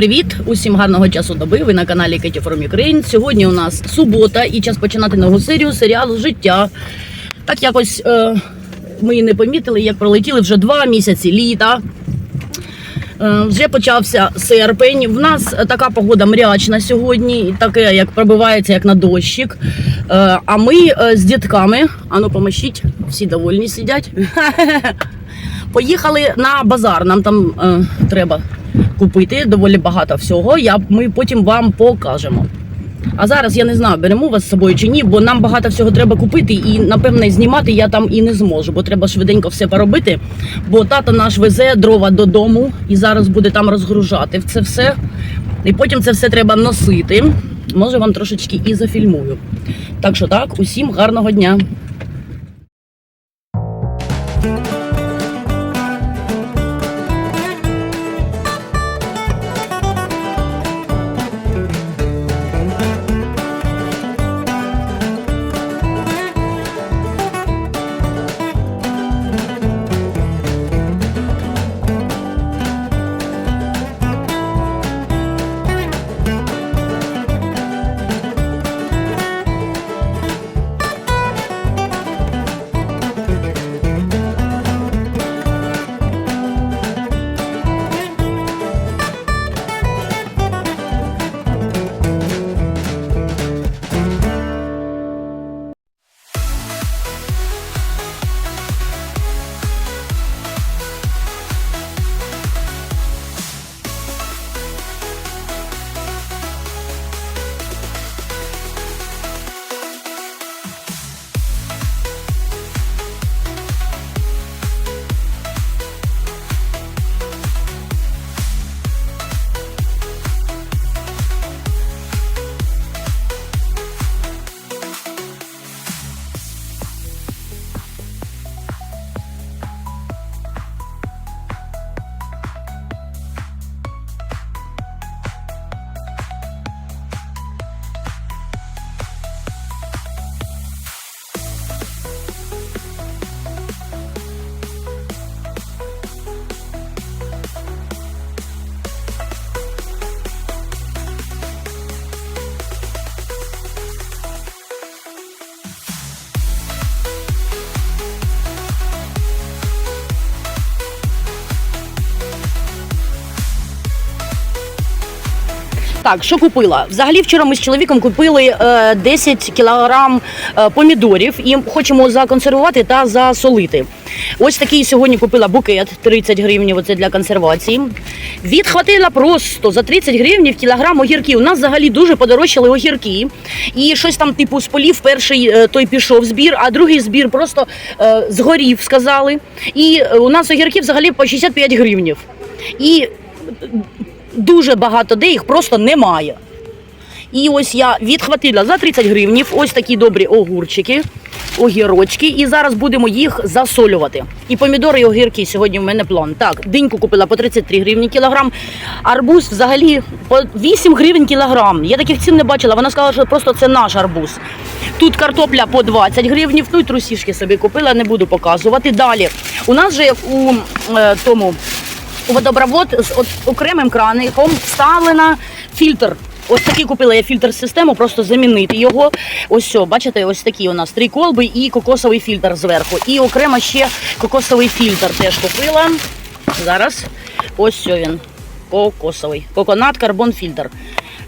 Привіт! Усім гарного часу доби. Ви на каналі Кеті From Ukraine. Сьогодні у нас субота і час починати нову серію серіалу Життя. Так якось е, ми і не помітили, як пролетіли вже два місяці літа. Е, вже почався серпень. В нас така погода мрячна сьогодні, таке, як пробивається, як на дощик. Е, а ми е, з дітками, ану помощіть, всі довольні сидять. Поїхали на базар. Нам там треба купити доволі багато всього. Я, ми потім вам покажемо. А зараз я не знаю, беремо вас з собою чи ні, бо нам багато всього треба купити, і напевне знімати я там і не зможу, бо треба швиденько все поробити. Бо тато наш везе дрова додому і зараз буде там розгружати це все. І потім це все треба носити. Може вам трошечки і зафільмую. Так що так, усім гарного дня. Так, що купила? Взагалі вчора ми з чоловіком купили е, 10 кілограм е, помідорів і хочемо законсервувати та засолити. Ось такий сьогодні купила букет 30 гривень, оце для консервації. Відхватила просто за 30 гривень кілограм огірків. У нас взагалі дуже подорожчали огірки. І щось там, типу, з полів перший е, той пішов збір, а другий збір просто е, згорів, сказали. І е, у нас огірки взагалі по 65 гривень. І дуже багато де їх просто немає. І ось я відхватила за 30 гривнів ось такі добрі огурчики, огірочки, і зараз будемо їх засолювати. І помідори, і огірки сьогодні в мене план. Так, диньку купила по 33 гривні кілограм, арбуз взагалі по 8 гривень кілограм. Я таких цін не бачила. Вона сказала, що просто це наш арбуз. Тут картопля по 20 гривнів, ну і трусішки собі купила, не буду показувати. Далі у нас же як у е, тому водопровод з от окремим краником вставлена фільтр. Ось такий купила я фільтр систему, просто замінити його. Ось все, бачите, ось такі у нас три колби і кокосовий фільтр зверху. І окремо ще кокосовий фільтр теж купила. Зараз ось все він. Кокосовий. Коконат, карбон фільтр.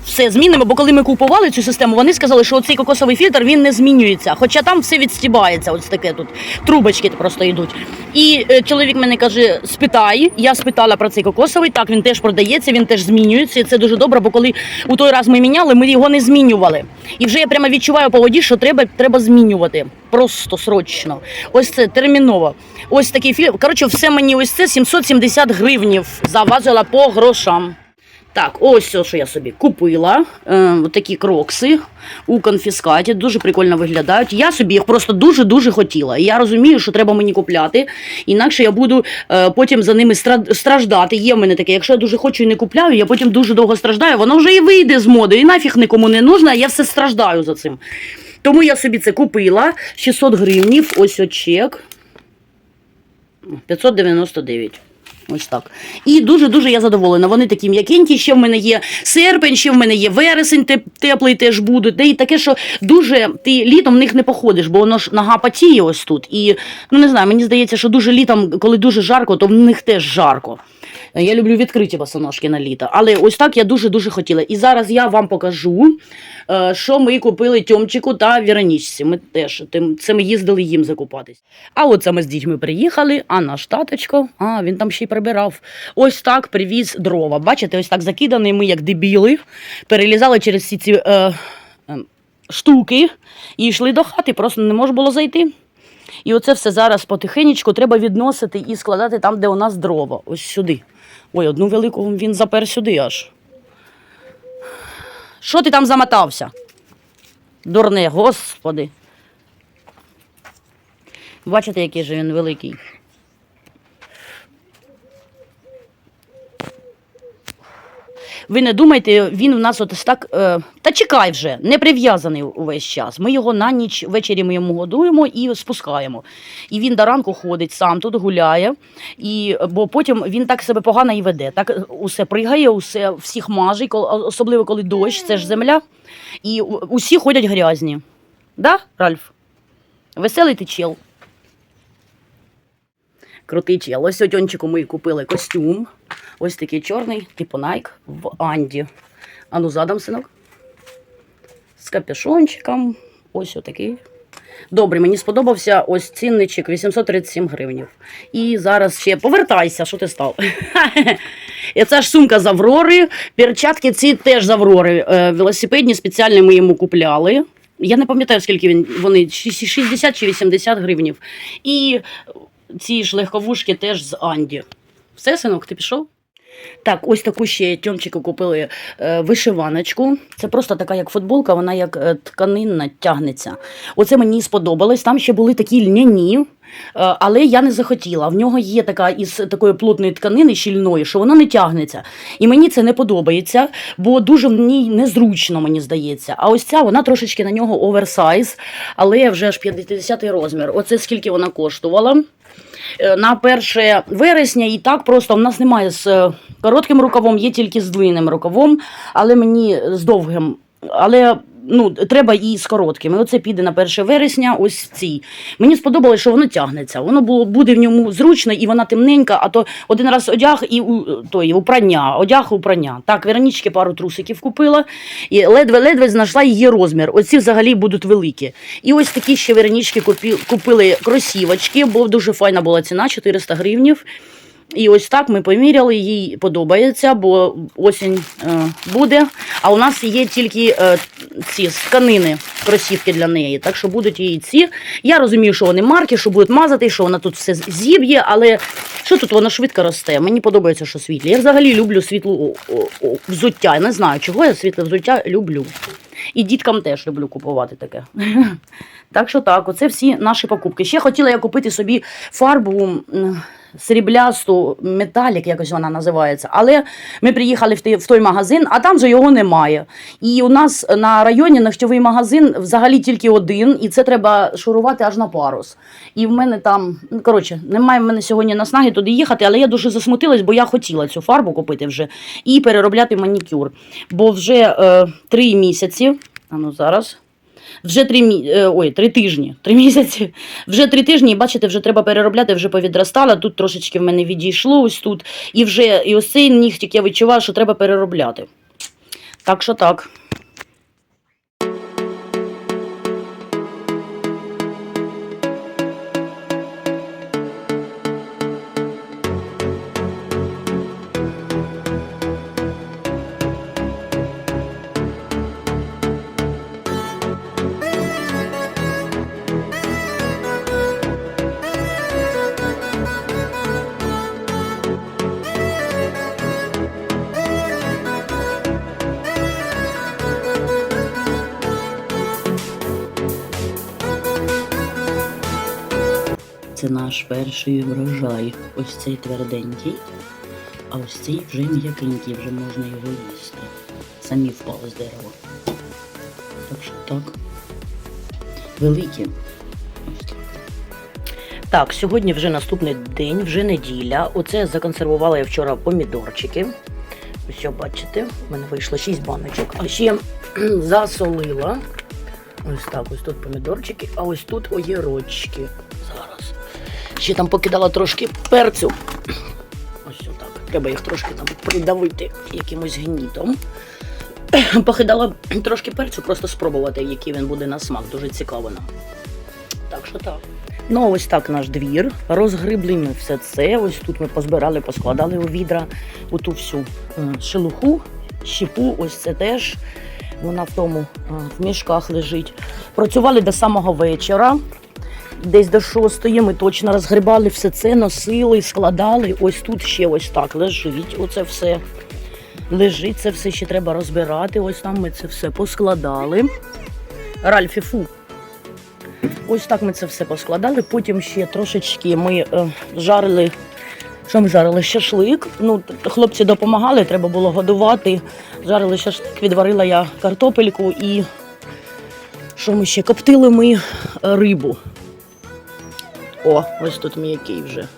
Все змінимо, бо коли ми купували цю систему, вони сказали, що цей кокосовий фільтр він не змінюється. Хоча там все відстібається, ось таке тут трубочки просто йдуть. І е, чоловік мене каже: спитай. Я спитала про цей кокосовий. Так він теж продається, він теж змінюється. І це дуже добре, бо коли у той раз ми міняли, ми його не змінювали. І вже я прямо відчуваю по воді, що треба, треба змінювати. Просто срочно. Ось це терміново. Ось такий фільтр. Коротше, все мені ось це 770 гривнів завазила по грошам. Так, ось все, що я собі купила. Е, такі крокси у конфіскаті. Дуже прикольно виглядають. Я собі їх просто дуже-дуже хотіла. І я розумію, що треба мені купляти. Інакше я буду е, потім за ними страждати. Є в мене таке. Якщо я дуже хочу і не купляю, я потім дуже довго страждаю. Воно вже і вийде з моди, і нафіг нікому не нужно, а я все страждаю за цим. Тому я собі це купила. 600 гривнів. Ось от чек. 599. Ось так. І дуже-дуже я задоволена. Вони такі м'якенькі. Ще в мене є серпень, ще в мене є вересень, теплий теж буде. Де і таке, що дуже ти літом в них не походиш, бо воно ж нога потіє ось тут. І ну не знаю, мені здається, що дуже літом, коли дуже жарко, то в них теж жарко. Я люблю відкриті босоножки на літо. Але ось так я дуже-дуже хотіла. І зараз я вам покажу, що ми купили Тьомчику та Віронічці. Ми теж тим- ми їздили їм закупатись. А от саме з дітьми приїхали, а наш таточко, а він там ще й прибирав. Ось так привіз дрова. Бачите, ось так закиданий, ми як дебіли, перелізали через всі ці е, е, штуки і йшли до хати, просто не можна було зайти. І оце все зараз потихенечку треба відносити і складати там, де у нас дрова. Ось сюди. Ой, одну велику він запер сюди аж. Що ти там замотався? Дурне, господи. Бачите, який же він великий. Ви не думайте, він в нас от так. Е, та чекай вже, не прив'язаний увесь час. Ми його на ніч ввечері ми йому годуємо і спускаємо. І він до ранку ходить сам тут гуляє, і, бо потім він так себе погано і веде. Так усе пригає, усе всіх мажить, особливо коли дощ, це ж земля. І усі ходять грязні. Да, Ральф? Веселий ти чел. Крутий чел. Ось Тьончику ми купили костюм. Ось такий чорний, типу Nike в Анді. А ну задам, синок. З капюшончиком. Ось отакий. Добре, мені сподобався ось цінничок 837 гривнів. І зараз ще повертайся, що ти став. І це ж сумка з Аврори. Перчатки ці теж з Аврори. Е, Велосипедні спеціальні ми йому купляли. Я не пам'ятаю, скільки він, вони, 60 чи 80 гривнів. І ці ж легковушки теж з Анді. Все, синок, ти пішов? Так, ось таку ще Тьомчику купили е, вишиваночку. Це просто така, як футболка, вона як е, тканинна тягнеться. Оце мені сподобалось. Там ще були такі льняні, е, але я не захотіла. В нього є така із такої плотної тканини щільної, що вона не тягнеться. І мені це не подобається, бо дуже в ній незручно, мені здається. А ось ця вона трошечки на нього оверсайз, але вже ж 50 розмір. Оце скільки вона коштувала. Е, на 1 вересня і так просто в нас немає з е, коротким рукавом, є тільки з длинним рукавом, але мені з довгим. Але ну, треба і з коротким. І оце піде на 1 вересня, ось цій. Мені сподобалось, що воно тягнеться. Воно було, буде в ньому зручно, і вона темненька, а то один раз одяг і у, той, упрання, одяг і упрання. Так, Веронічки пару трусиків купила, і ледве-ледве знайшла її розмір. Оці взагалі будуть великі. І ось такі ще Веронічки купили кросівочки, бо дуже файна була ціна 400 гривнів. І ось так ми поміряли, їй подобається, бо осінь е, буде. А у нас є тільки е, ці тканини, кросівки для неї. Так що будуть її ці. Я розумію, що вони марки, що будуть мазати, що вона тут все зіб'є, але що тут воно швидко росте. Мені подобається, що світлі. Я взагалі люблю світлу взуття. Я не знаю, чого я світле взуття люблю. І діткам теж люблю купувати таке. Так що так, оце всі наші покупки. Ще хотіла я купити собі фарбу сріблясту, металік, якось вона називається. Але ми приїхали в той, в той магазин, а там же його немає. І у нас на районі ногтєвий магазин взагалі тільки один, і це треба шурувати аж на парус. І в мене там, ну, коротше, немає в мене сьогодні наснаги туди їхати, але я дуже засмутилась, бо я хотіла цю фарбу купити вже і переробляти манікюр. Бо вже е, три місяці, а ну зараз. Вже три мі... е, ой, три тижні, три місяці. Вже три тижні, і бачите, вже треба переробляти, вже повідростала. Тут трошечки в мене відійшло ось тут. І вже і ось цей нігтик я відчуваю, що треба переробляти. Так що так. Наш перший врожай. Ось цей тверденький, а ось цей вже м'якенький, вже можна його їсти. Самі впали з дерева. Так що так. Великі. Так, сьогодні вже наступний день, вже неділя. Оце законсервувала я вчора помідорчики. Ось бачите, в мене вийшло 6 баночок. А ще засолила. Ось так, ось тут помідорчики, а ось тут огірочки. Зараз. Ще там покидала трошки перцю. Ось отак. Треба їх трошки там придавити якимось гнітом. Покидала трошки перцю, просто спробувати, який він буде на смак. Дуже цікаво нам. Так що так. Ну, ось так наш двір. Розгрибли ми все це. Ось тут ми позбирали, поскладали у відра оту всю шелуху, щепу, ось це теж. Вона в тому в мішках лежить. Працювали до самого вечора. Десь до шостої ми точно розгрібали все це, носили, складали. Ось тут ще ось так лежить. Оце все лежить, це все ще треба розбирати. Ось там ми це все поскладали. Ральфі, фу. Ось так ми це все поскладали. Потім ще трошечки ми е, жарили. Що ми жарили? Шашлик. Ну, хлопці допомагали, треба було годувати. Жарили шашлик, відварила я картопельку і що ми ще? Коптили ми е, рибу. О, ось тут м'який вже.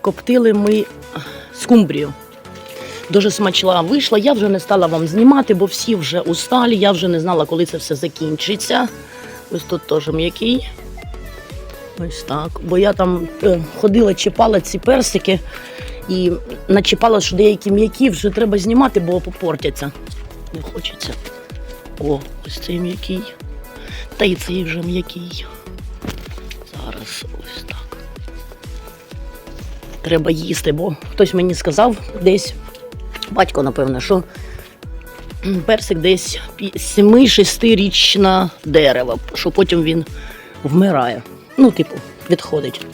Коптили ми скумбрію. Дуже смачна вийшла. Я вже не стала вам знімати, бо всі вже усталі. Я вже не знала, коли це все закінчиться. Ось тут теж м'який. Ось так. Бо я там е, ходила, чіпала ці персики і начіпала, що деякі м'які вже треба знімати, бо попортяться. Не хочеться. О, ось цей м'який. Та й цей вже м'який. Ось так. Треба їсти, бо хтось мені сказав десь, батько, напевно, що персик десь 7-6-річне дерево, що потім він вмирає. Ну, типу, відходить.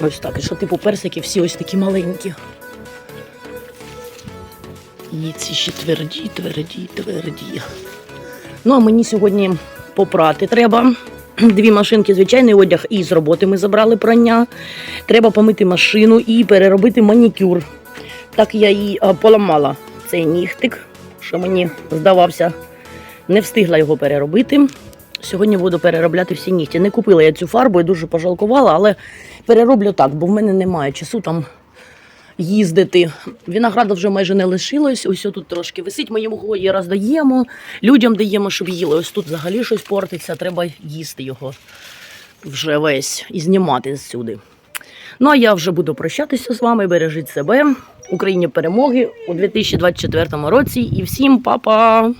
Ось так. І що, типу, персики всі ось такі маленькі. І ці ще тверді, тверді, тверді. Ну, а мені сьогодні попрати треба. Дві машинки, звичайний одяг і з роботи ми забрали прання. Треба помити машину і переробити манікюр. Так я і поламала цей нігтик, що мені здавався, не встигла його переробити. Сьогодні буду переробляти всі нігті. Не купила я цю фарбу і дуже пожалкувала, але перероблю так, бо в мене немає часу там їздити. Винограду вже майже не лишилось. Ось тут трошки висить. Ми його є раз даємо, людям даємо, щоб їли. Ось тут взагалі щось портиться, треба їсти його вже весь і знімати зсюди. Ну а я вже буду прощатися з вами. Бережіть себе. Україні перемоги у 2024 році. І всім па-па!